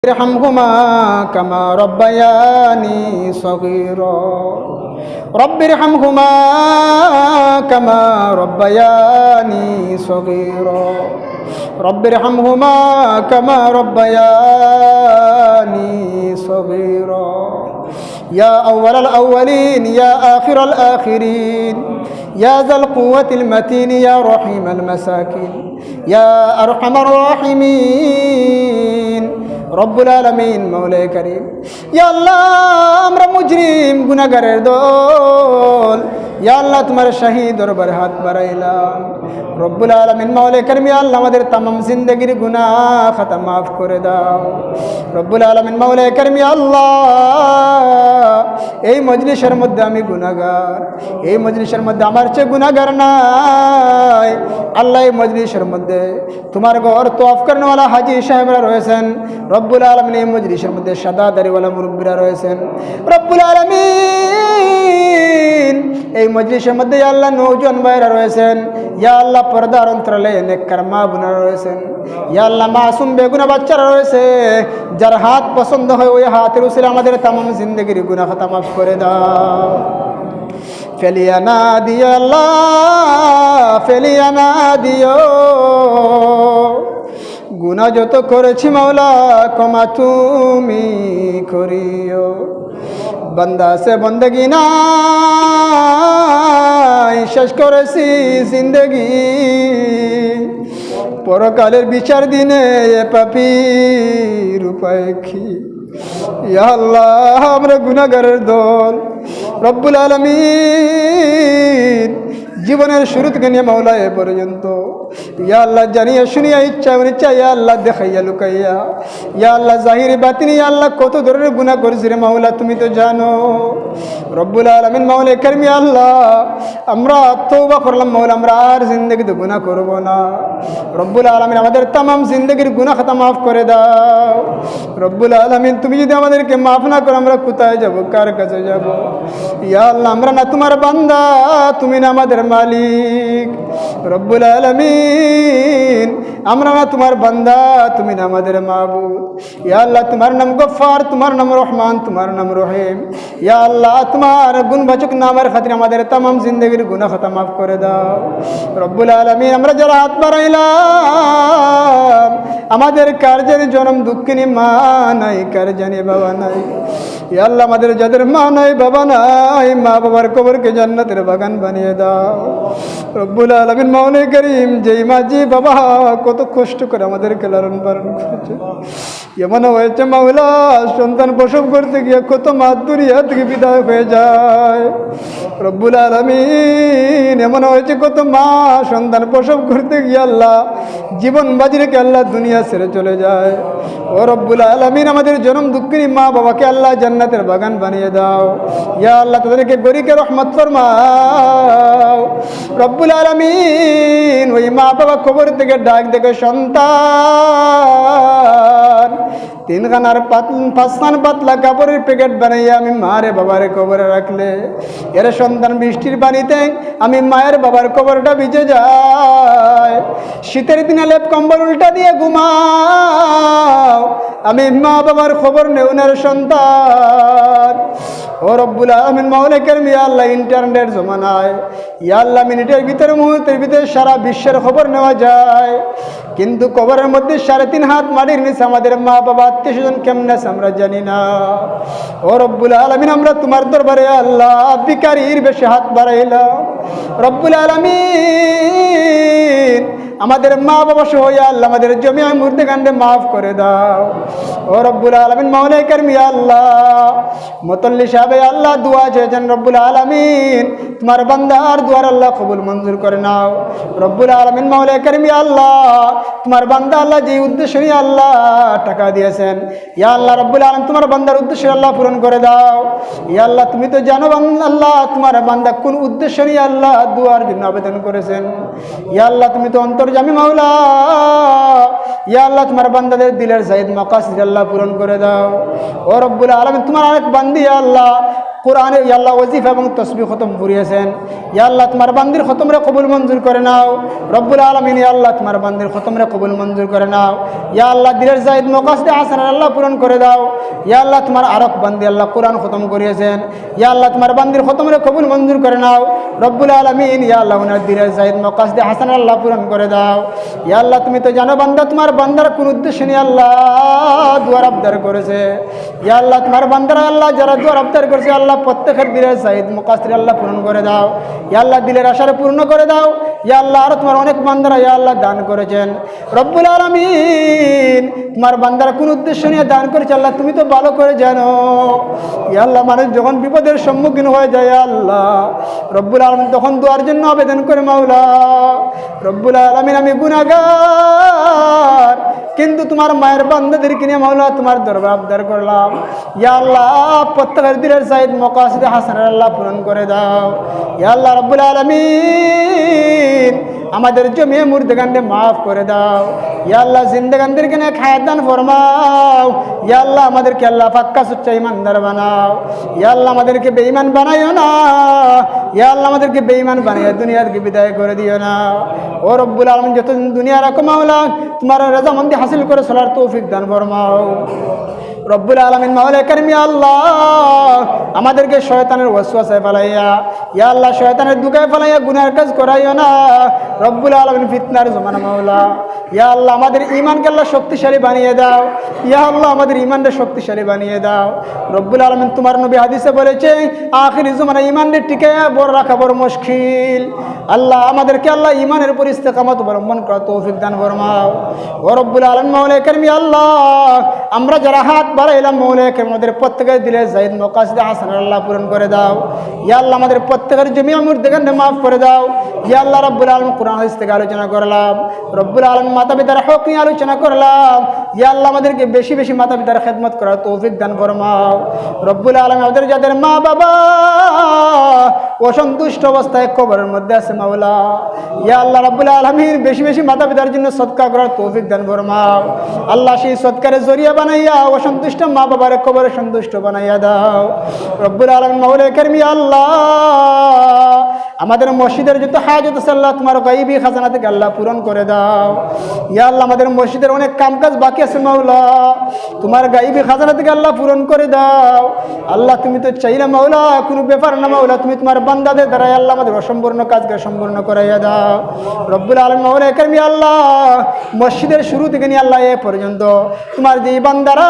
ارحمهما كما ربياني صغيرا. رب ارحمهما كما ربياني صغيرا. رب ارحمهما كما ربياني صغيرا. يا أول الأولين يا آخر الآخرين يا ذا القوة المتين يا رحيم المساكين يا أرحم الراحمين. রব্বুল আলমিন মৌলাই করিম। ইয়াল্লাহ আমরা মুজরিম গুনাগারের দল ইয়া আল্লাহ, তোমার শাহী দরবার হাত বাড়াইলাম। রব্বুল আলমিন মৌলাই করিম আল্লাহ, আমাদের তামাম জিন্দগির গুনা খাতা মাফ করে দাও। রব্বুল আলমিন মৌলাই করিম আল্লাহ, এই মজলিসের মধ্যে আমি গুনাগার এই মজলিসের মধ্যে আমার চেয়ে গুনাগার নাই। আল্লাহ, এই মজলিসের মধ্যে তোমার ঘর তোয়াফ করেনওয়ালা হাজি সাহেবরা রয়েছেন। রব্বুল আলমিন, এই মজলিসের মধ্যে সাদা দাড়িওয়ালা মুরব্বীরা রয়েছেন। রব্বুল আলমিন এই মজলিসের মধ্যে আল্লাহ নৌজন ভাইরা রয়েছেন, ইয়া আল্লাহ পর্দার অন্তরালে নেককার মা বোনারা রয়েছেন, ইয়া আল্লাহ মাসুম বেগুনা বাচ্চারা রয়েছে, যার হাত পছন্দ হয় ওই হাতের উসিলে আমাদের তামাম জিন্দগির গুনা খাতা মাফ করে দাও। ফেলিয়া না দিও আল্লাহ, ফেলিয়া না দিও। গুনা যত করেছি মাওলা কমা তুমি করিও। বন্দা সে বন্দগি না শেষ করেছি জিন্দগি। পরকালের বিচার দিনে এ পাপি উপায় কি? আল্লাহ, আমরা গুনাগারের দল, রব্বুল আলমিন। জীবনের শুরু থেকে নিয়ে মাওলা এ পর্যন্ত। ইয়া আল্লাহ জানিয়া শুনিয়া ইচ্ছা অনিচ্ছা, ইয়া আল্লাহ দেখাইয়া লুকাইয়া। ইয়া আল্লাহ জাহিরি বাতিনি, ইয়া আল্লাহ কত ধরনের গুণা করেছি রে মাওলা তুমি তো জানো। রব্বুল আলমিন মাওলা কারমি আল্লাহ, আমরা তৌবা করলাম মাওলা আমরা আর জিন্দগিতে গুণা করব না। রব্বুল আলমিন আমাদের তামাম জিন্দগির গুণা খাতা মাফ করে দাও। রব্বুল আলমিন, তুমি যদি আমাদেরকে মাফ না করো, আমরা কোথায় যাব? কার কাছে যাব? ইয়া আল্লাহ, আমরা না তোমার বান্দা, তুমি না আমাদের মালিক। রব্বুল আলমিন, আমরা না তোমার বান্দা, তুমি না আমাদের মাহবুব ইয়া আল্লাহ, তোমার নাম গফার তোমার নাম রহমান, তোমার নাম রহিম। ইয়া আল্লাহ, তোমার গুণবাচক নামের খাতির আমাদের তামাম জিন্দগির গুণা খাতা মাফ করে দাও। রব্বুল আলমিন, আমরা যারা হাত বাড়াইলাম, আমাদের কার্যের জনম দুঃখিনী মা নাই কার জানি বাবা নাই। ইয়া আমাদের যাদের মা নাই, বাবা নাই, মা বাবার কবরকে জান্নাতের বাগান বানিয়ে দাও। রব্বুল আলমিন মাউনে করিম যে বাবা, কত কষ্ট করে আমাদেরকে লালন পালন করেছে। এমন হয়েছে মাওলা, সন্তান প্রসব করতে গিয়ে কত মা থেকে বিদায় হয়ে যায়। রব্বুল আলমিন, এমন হয়েছে কত মা, সন্তান প্রসব করতে গিয়ে আল্লাহ, জীবন বাজি রেখে আল্লাহ দুনিয়া ছেড়ে চলে যায়। ও রব্বুল আলমিন, আমাদের জনম দুঃখিনী মা বাবাকে আল্লাহ জান্নাতের বাগান বানিয়ে দাও। ইয়া আল্লাহ, তাদেরকে গরিকে রহমত ফরমাও। রব্বুল আলমিন ওই মা বাবা খবর থেকে ডাক দেখে সন্তান। তিনখানার পাঁচখান পাতলা কাপড়ের প্যাকেট বানাইয়া আমি মারে বাবার কবরে রাখলে। এর সন্তান বৃষ্টির পানিতে আমি মায়ের বাবার কবরটা ভিজে যায়। শীতের দিনে লেপ কম্বল উল্টা দিয়ে ঘুমাও। আমি মা বাবার খবর নেউনের সন্তান। ও রব্বুল আলমিন মাউলিকের মিয়া আল্লাহ ইন্টারনেট জমানায়। ইয়া আল্লাহ মিনিটের ভিতরে, মুহূর্তের ভিতরে সারা বিশ্বের খবর নেওয়া যায়। কিন্তু কবরের মধ্যে সাড়ে তিন হাত মাটির নিচে আমাদের মা বাবা আত্মীয় স্বজন কেমন আছে আমরা জানি না। ও রব্বুল আলমিন, আমরা তোমার দরবারে আল্লাহ বিকারির বেশি হাত বাড়াইলাম। রব্বুল আলমিন, আমাদের মা বাবা সহ আল্লাহ আমাদের জমি আমি মূর্তি কাণ্ডে মাফ করে দাও। ও রব্বুল আলমিন মাওলাই কারমি আল্লাহ। মতল্লি সাহেব আল্লাহ, দুয়া চেয়েছেন রব্বুল আলমিন। তোমার বান্দার দুয়ার আল্লাহ কবুল মঞ্জুর করে নাও। রব্বুল আলমিন মাওলাই কারমি আল্লাহ। তোমার বান্দা আল্লাহ যে উদ্দেশ্য নিয়ে আল্লাহ টাকা দিয়েছেন, ইয়া আল্লাহ রব্বুল আলম তোমার বান্দার উদ্দেশ্য আল্লাহ পূরণ করে দাও। ইয়া আল্লাহ, তুমি তো জানো আল্লাহ, তোমার বান্দা কোন উদ্দেশ্য নিয়ে আল্লাহ দুয়ার জন্য আবেদন করেছেন। ইয়া আল্লাহ, তুমি তো অন্তর জামি মাওলা। ইয়া আল্লাহ, তোমার বান্দাদের দিলের জাহিদ মাকাসিদ আল্লাহ পূরণ করে দাও। ও রব্বুল আলমিন তোমার আরেক বান্দি আল্লাহ কোরআনে ইয়াল্লাহ ওজিফ এবং তসবি খতম করিয়েছেন। ইয়াল্লাহ তোমার বান্দির খতমরে কবুল মঞ্জুর করে নাও। রব্বুল আলমিন আল্লাহ তোমার বান্দির খতমরে কবুল মঞ্জুর করে নাও। ইয়া আল্লাহ দিলের জাহিদ মকাসদে হাসান আল্লাহ পূরণ করে দাও। ইয়া আল্লাহ তোমার আরক বান্দি আল্লাহ কোরআন খতম করিয়েছেন। ইয়া আল্লাহ তোমার বান্দির খতমরে কবুল মঞ্জুর করে নাও। রব্বুল আলমিন ইয়া আল্লাহ উনার দিলের জাহিদ মকাসদে হাসান আল্লাহ পূরণ করে দাও। ইয়া আল্লাহ তুমি তো জানো বান্দা, তোমার বান্দার কোন উদ্দেশ্য নিয়ে আল্লাহ দুয়ার আবদার করেছে। ইয়া আল্লাহ তোমার বান্দারা আল্লাহ যারা দুয়ার আবদার করেছে, আল্লাহ প্রত্যেকের দিলের জাহিদ মকাসদের আল্লাহ পূরণ করে দাও। ইয়া আল্লাহ দিলের আশারে পূর্ণ করে দাও। ইয়া আল্লাহ আর তোমার অনেক বান্দারা ইয়া আল্লাহ দান করেছেন। রব্বুল আলমিন, তোমার বান্দারা কোন উদ্দেশ্য নিয়ে দান করেছে আল্লাহ, তুমি তো ভালো করে জানো। ইয়া আল্লাহ মানুষ যখন বিপদের সম্মুখীন হয়ে যায় আল্লাহ। রব্বুল আলমিন তখন দোয়ার জন্য আবেদন করে, মাওলা। রব্বুল আলমিন, আমি গুনাগার কিন্তু তোমার মায়ের বান্দাদেরকে নিয়ে, মাওলা, তোমার দরবার আবদার করলাম। ইয়া আল্লাহ, প্রত্যেকের দিলের সাইদ মকাসিদে হাসানের আল্লাহ পূরণ করে দাও। আল্লাহ রব্বুল আলমিন, আমাদের জমিয়ে মুর্দেগানকে মাফ করে দাও। ইয়া আল্লাহ জিন্দেগানদেরকে নিয়ে খায়ের দান ফরমাও। ইয়া আল্লাহ আমাদেরকে আল্লাহ পাক্কা সুচ্চা ইমানদার বানাও। ইয়া আল্লাহ আমাদেরকে বেঈমান বানাইও না। ইয়া আল্লাহ আমাদেরকে বেঈমান বানাইয়া দুনিয়ারকে বিদায় করে দিও না। ও রব্বুল আলমিন, যতদিন দুনিয়া রাখো মাওলা, তোমার রাজামন্দি হাসিল করে চলার তৌফিক দান ফরমাও। রব্বুল আলমিন, মাওলা কারিমি আল্লাহ, আমাদেরকে শয়তানের ওয়াসওয়াসায় ফেলাইয়া, ইয়া আল্লাহ শয়তানের দুকায় ফেলাইয়া গুনার কাজ করাইও না। রব্বুল আলমিন, ফিতনার জমানা মাওলা। ইয়া আল্লাহ, আমাদের ইমানকে আল্লাহ শক্তিশালী বানিয়ে দাও। ইয়া আল্লাহ, আমাদের ইমানটা শক্তিশালী বানিয়ে দাও। রব্বুল আলমিন তোমার নবী হাদিসে বলেছে আখির জমানা ইমানটা টিকে বড় রাখা বড় মুশকিল। আল্লাহ, আমাদেরকে আল্লাহ ইমানের উপর ইস্তেকামত অবলম্বন করা তৌফিক দান ফরমাও। ও রব্বুল আলমিন মাওলা কারিমি আল্লাহ, আমরা যারা হাত বাড়াইলাম মৌলিকের আমাদের প্রত্যেকের দিলে জাহিদ মকাসিদে হাসান আল্লাহ পূরণ করে দাও। ইয়া আল্লাহ, আমাদের প্রত্যেকের জমি, আমুর দেখান মাফ করে দাও। ইয়া আল্লাহ, রব্বুল আলম কোরআন, হাদিস থেকে আলোচনা করলাম। রব্বুল আলম মাতা পিতার হক নিয়ে আলোচনা করলাম। ইয়া আল্লাহ, আমাদেরকে বেশি বেশি মাতা পিতার খেদমত করার তৌফিক দান ফরমাও। রব্বুল আলম আমাদের যাদের মা বাবা অসন্তুষ্ট অবস্থায় কবরের মধ্যে আছে মাওলা। ইয়া আল্লাহ, রব্বুল আলমীর বেশি বেশি মাতা পিতার জন্য সৎকার করার তৌফিক দান ফরমাও। আল্লাহ সেই সৎকারের জরিয়া বানাইয়া অসন্তুষ্ট মা বাবার কবরে সন্তুষ্ট বানাইয়া দাও। রব্বুল আলম মাউলে কেরমি আল্লাহ। আমাদের মসজিদের যত হাজত সাল্লাহ তোমার গাইবি খাজানা থেকে আল্লাহ পূরণ করে দাও। ইয়া আল্লাহ, আমাদের মসজিদের অনেক কাম কাজ বাকি আছে মাওলা। তোমার গাইবি খাজানা থেকে আল্লাহ পূরণ করে দাও। আল্লাহ, তুমি তো চাই না মাওলা, কোনো ব্যাপার না মাওলা, তুমি তোমার বান্দাদের দ্বারাই আল্লাহ আমাদের অসম্পূর্ণ কাজকে সম্পূর্ণ করাইয়া দাও। রব্বুল আলম মাওলা কেরমি আল্লাহ, মসজিদের শুরু থেকে নিয়ে আল্লাহ এ পর্যন্ত তোমার যে বান্দারা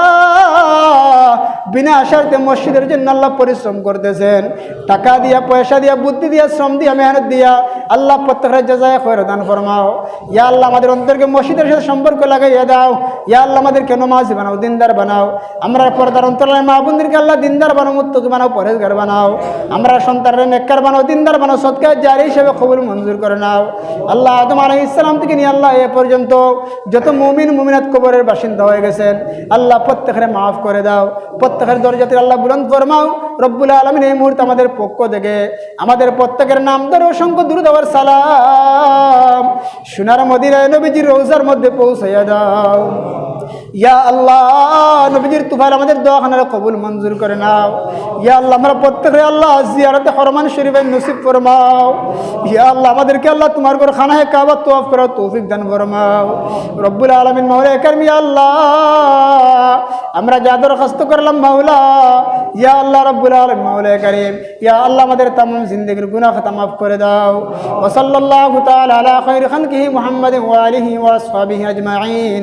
বিনা আশার্থে মসজিদের জন্য আল্লাহ পরিশ্রম করতেছেন, টাকা দিয়া, পয়সা দিয়া, বুদ্ধি দিয়া শ্রম দিয়া মেহনত দিয়া আল্লাহ প্রত্যেকের যাজায় খয়ের দান ফরমাও। ইয়া আল্লাহ আমাদের অন্তরকে মসজিদের সাথে সম্পর্ক লাগাইয়া দাও। ইয়া আল্লাহ আমাদেরকে নমাজি বানাও, দিনদার বানাও। আমরা পর্দার অন্তরায় মা বোনদেরকে আল্লাহ দিনদার বানাও মুক্তকে বানাও পরেজগার বানাও। আমরা সন্তানের নেককার বানাও, দিনদার বানাও, সৎকার জারি হিসেবে কবুল মঞ্জুর করে নাও। আল্লাহ আলাই ইসলাম থেকে নিয়ে আল্লাহ এ পর্যন্ত যত মুমিন, মুমিনাত কবরের বাসিন্দা হয়ে গেছেন, আল্লাহ প্রত্যেকের মাফ করে দাও। প্রত্যেকের দরজাতে আল্লাহ বুলন্দ ফরমাও। রব্বুল আলমিন এই মুহূর্তে আমাদের পক্ষ থেকে আমাদের প্রত্যেকের নাম ধরে অসংখ্য দূর দেওয়ার সালাম। সোনার মদিরায় নবীজির রোজার মধ্যে পৌঁছাইয়া দাও। ইয়া আল্লাহ, নবীজির তুফার আমাদের দোয়াখানার কবুল মঞ্জুর করে নাও। ইয়া আল্লাহ, আমরা প্রত্যেকে আল্লাহ জিয়ারতে হরমান শরীফের নসিব ফরমাও। ইয়া আল্লাহ, আমাদেরকে আল্লাহ তোমার ঘর খানায় কাবা তোয়াফ করার তৌফিক দান ফরমাও। রব্বুল আলমিন মাওলা কারমি আল্লাহ। আমরা যা দরখাস্ত করলাম মাওলা, ইয়া আল্লাহ রব্বুল আলম মাওলা করিম ইয়া আল্লাহ, আমাদের তাম জিন্দগির গুনাহ খাতা মাফ করে দাও। ওসল্লাল্লাহু তাআলা আলা খাইর খালকিহি মুহাম্মাদিন ওয়া আলিহি ওয়া আসহাবিহি আজমাইন।